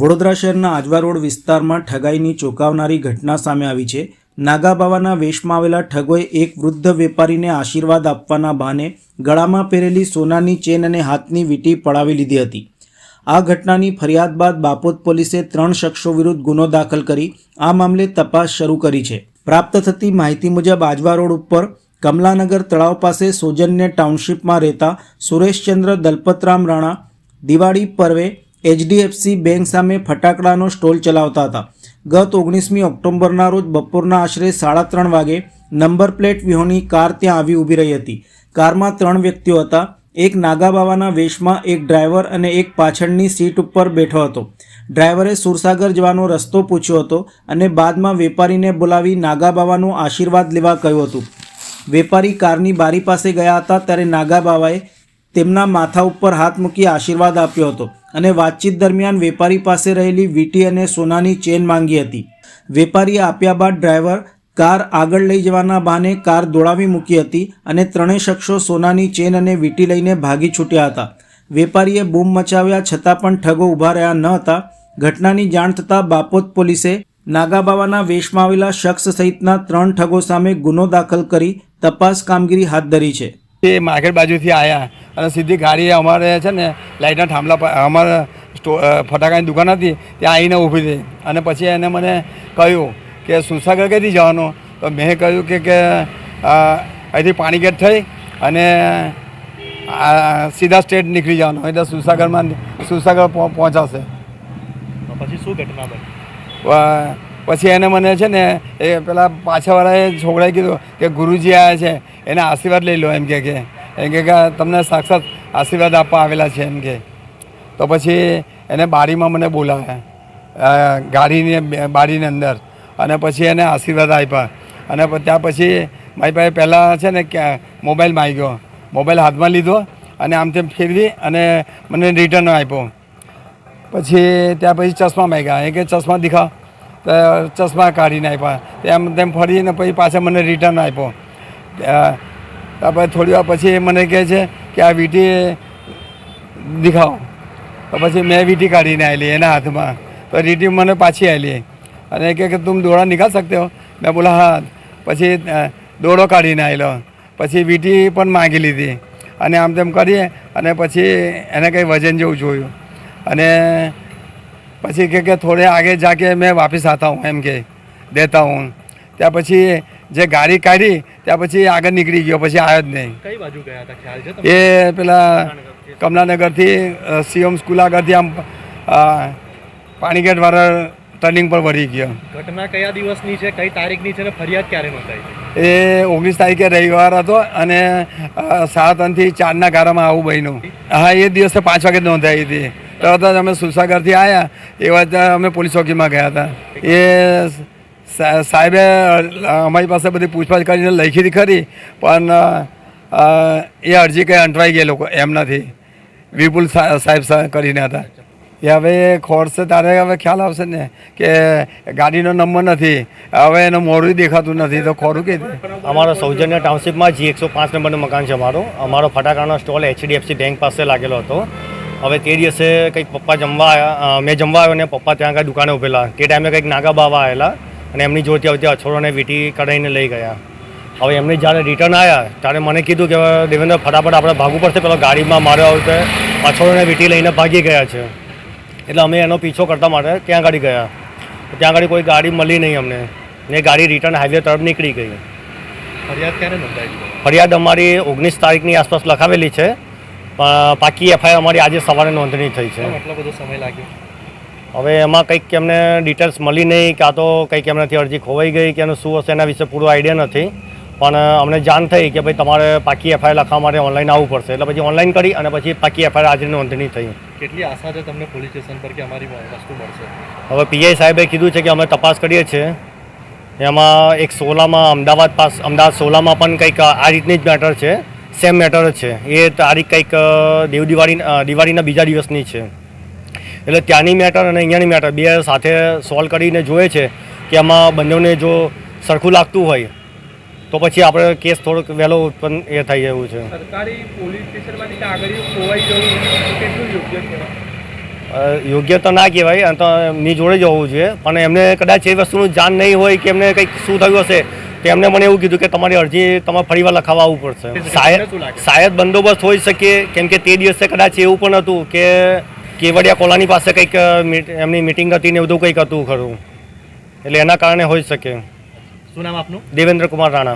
વડોદરા શહેરના આજવા રોડ વિસ્તારમાં ઠગાઈની ચોંકાવનારી ઘટના સામે આવી છે. નાગાબાવાના વેશમાં આવેલા ઠગોએ એક વૃદ્ધ વેપારીને આશીર્વાદ આપવાના બહાને ગળામાં પહેરેલી સોનાની ચેન અને હાથની વીંટી પડાવી લીધી હતી. આ ઘટનાની ફરિયાદ બાદ બાપોદ પોલીસે ત્રણ શખ્સો વિરુદ્ધ ગુનો દાખલ કરી આ મામલે તપાસ શરૂ કરી છે. પ્રાપ્ત થતી માહિતી મુજબ આજવા રોડ ઉપર કમલાનગર તળાવ પાસે સૌજન્ય ટાઉનશીપમાં રહેતા સુરેશચંદ્ર દલપતરામ રાણા, દિવાળી પર્વે એચડીએફસી બેંક સામે ફટાકડાનો સ્ટોલ ચલાવતા હતા. ગત ઓગણીસમી ઓક્ટોબરના રોજ બપોરના આશરે સાડા ત્રણ વાગે નંબર પ્લેટ વિહોણી કાર ત્યાં આવી ઊભી રહી હતી. કારમાં ત્રણ વ્યક્તિઓ હતા. એક નાગાબાવાના વેશમાં એક ડ્રાઈવર અને એક પાછળની સીટ ઉપર બેઠો હતો. ડ્રાઈવરે સુરસાગર જવાનો રસ્તો પૂછ્યો હતો અને બાદમાં વેપારીને બોલાવી નાગાબાવાનો આશીર્વાદ લેવા કહ્યું હતું. વેપારી કારની બારી પાસે ગયા હતા ત્યારે નાગાબાવાએ તેમના માથા ઉપર હાથ મૂકી આશીર્વાદ આપ્યો હતો. અને વાતચીત દરમિયાન વેપારી પાસે રહેલી વીંટી અને સોનાની ચેન માંગી હતી. વેપારીએ આપ્યા બાદ ડ્રાઈવર કાર આગળ લઈ જવાના બહાને કાર દોડાવી મૂકી હતી અને ત્રણેય શખ્સો સોનાની ચેન અને વીંટી લઈને ભાગી છૂટ્યા હતા. વેપારીએ બૂમ મચાવ્યા છતાં પણ ઠગો ઊભા રહ્યા ન હતા. ઘટનાની જાણ થતાં બાપોદ પોલીસે નાગાબાવાના વેશમાં આવેલા શખ્સ સહિતના ત્રણ ઠગો સામે ગુનો દાખલ કરી તપાસ કામગીરી હાથ ધરી છે. એ માર્કેટ બાજુથી આવ્યા અને સીધી ગાડી અમારે છે ને લાઇટના થાંભલા પર અમારે સ્ટો ફટાકાની દુકાન હતી ત્યાં આવીને ઊભી થઈ. અને પછી એને મને કહ્યું કે સુરસાગર કઈથી જવાનું? તો મેં કહ્યું કે કે અહીંથી પાણીગેટ થઈ અને સીધા સ્ટેટ નીકળી જવાનું એટલે સુરસાગરમાં સુરસાગર પહો- પહોંચાશે. પછી શું ઘટના બની? પછી એને મને છે ને એ પેલા પાછાવાળાએ છોકરાએ કીધું કે ગુરુજી આવ્યા છે, એને આશીર્વાદ લઈ લો એમ કે કે. એમ કે તમને સાક્ષાત આશીર્વાદ આપવા આવેલા છે, એમ કે. તો પછી એને બારીમાં મને બોલાવ્યા ગાડીની બારીની અંદર. અને પછી એને આશીર્વાદ આપ્યા. અને ત્યાં પછી મારી પાસે પહેલાં છે ને મોબાઈલ માગ્યો. મોબાઈલ હાથમાં લીધો અને આમ તેમ ફેરવી અને મને રિટર્ન આપ્યો. પછી ત્યાં પછી ચશ્મા માંગ્યા. એ કે, ચશ્મા દેખાવ. ચશ્મા કાઢીને આપ્યા તેમ તેમ ફરીને પછી પાછા મને રિટર્ન આપ્યો ત્યાં પછી થોડી વાર પછી એ મને કહે છે કે આ વીટી દેખાવો. તો પછી મેં વીટી કાઢીને આવેલી એના હાથમાં. તો વીટી મને પાછી આવેલી અને કહે કે તું દોડા નીકાળ શકતે હો? મેં બોલા, હા. પછી દોડો કાઢીને આવેલો પછી વીટી પણ માગી લીધી. અને આમ તેમ કરીએ અને પછી એને કંઈ વજન જેવું જોયું. અને પછી કે કે થોડે આગે જાકે મેં વાપસ આતા હું એમ કે દેતા હું. ત્યાં પછી જે ગાડી કાઢી ત્યાં પછી આગળ નીકળી ગયો પછી આવ્યો જ નહીં. કઈ બાજુ ગયા હતા? ખ્યાલ છે એ પેલા કમલાનગરથી. સીએમ સ્કૂલ આગળથી આમ પાણીગેટવાળા ટર્નિંગ પર વળી ગયો. ઘટના કયા દિવસની છે કઈ તારીખની છે ફરિયાદ ક્યારે નોંધાઈ એ ઓગણીસ તારીખે રવિવાર હતો અને સાત અંથી ચારના ગારામાં આવું બન્યું. હા એ દિવસે પાંચ વાગે નોંધાઈ હતી. તરત જ અમે સુરસાગરથી આવ્યા એ વાત અમે પોલીસ ચોકીમાં ગયા હતા. એ સાહેબે અમારી પાસે બધી પૂછપાછ કરીને લખી ખરી, પણ એ અરજી કંઈ અંટવાઈ ગઈ લોકો, એમ નથી. વિપુલ સાહેબ કરીને હતા. એ હવે ખોરશે, તારે હવે ખ્યાલ આવશે ને, કે ગાડીનો નંબર નથી. હવે એનું મોડું દેખાતું નથી, તો ખોરું કે અમારો સૌજન્ય ટાઉનશીપમાં જી એકસો પાંચ નંબરનું મકાન છે અમારું. અમારો ફટાકડાનો સ્ટોલ એચડીએફસી બેંક પાસે લાગેલો હતો. હવે તે દિવસે કંઈક પપ્પા જમવા આવ્યા મેં જમવા આવ્યો ને પપ્પા ત્યાં આગળ દુકાને ઉભેલા તે ટાઈમે કંઈક નાગા બાવા આવેલા અને એમની જોતી આવતી અછોડોને વીંટી કઢાઈને લઈ ગયા. હવે એમને જ્યારે રિટર્ન આવ્યા ત્યારે મને કીધું કે દેવેન્દ્ર ફટાફટ આપણે ભાગવું પડશે. પેલો ગાડીમાં મારો આવતે અછોડોને વીંટી લઈને ભાગી ગયા છે. એટલે અમે એનો પીછો કરતા માટે ત્યાં ગાડી ગયા. ત્યાં આગળ કોઈ ગાડી મળી નહીં અમને. ને ગાડી રિટર્ન હાઈવે તરફ નીકળી ગઈ. ફરિયાદ ક્યારે નોંધાઈ ફરિયાદ અમારી ઓગણીસ તારીખની આસપાસ લખાવેલી છે. પણ પાકી એફઆઈઆર અમારી આજે સવારે નોંધણી થઈ છે. એટલો બધો સમય લાગ્યો? હવે એમાં કંઈક એમને ડિટેલ્સ મળી નહીં કાં તો કંઈક એમનાથી અરજી ખોવાઈ ગઈ કે એનું શું હશે એના વિશે પૂરો આઈડિયા નથી. પણ અમને જાણ થઈ કે ભાઈ તમારે પાકી એફઆઈઆર લખવા માટે ઓનલાઈન આવવું પડશે. એટલે પછી ઓનલાઈન કરી અને પછી પાકી એફઆઈઆર આજે નોંધણી થઈ. કેટલી આશા છે તમને પોલીસ સ્ટેશન પર કે અમારી વસ્તુ મળશે? હવે પીઆઈ સાહેબે કીધું છે કે અમે તપાસ કરીએ છીએ. એમાં એક સોલામાં અમદાવાદ પાસ અમદાવાદ સોલામાં પણ કંઈક આ રીતની જ મેટર છે. સેમ મેટર જ છે. એ તારીખ કંઈક દેવ દિવાળી દિવાળીના બીજા દિવસની છે. એટલે ત્યાંની મેટર અને અહીંયાની મેટર બે સાથે સોલ્વ કરીને જોઈએ છે કે એમાં બંનેને જો સરખું લાગતું હોય તો પછી આપણે કેસ થોડોક વહેલો ઉત્પન્ન એ થઈ એવું છે જવું કેટલું યોગ્ય તો ના કહેવાય તો એમની જોડે જ હોવું જોઈએ. પણ એમને કદાચ એ વસ્તુનું જાણ નહીં હોય કે એમને કંઈક શું થયું હશે તો એમને મને એવું કીધું કે તમારી અરજી તમારે ફરીવાર લખાવવા આવવું પડશે. શાયદ શાયદ બંદોબસ્ત હોઈ શકે કેમ કે તે દિવસે કદાચ એવું પણ હતું કે કેવડિયા કોલાની પાસે કંઈક એમની મિટિંગ હતી ને બધું કંઈક હતું ખરું. એટલે એના કારણે હોઈ શકે. શું નામ આપનું? દેવેન્દ્ર કુમાર રાણા.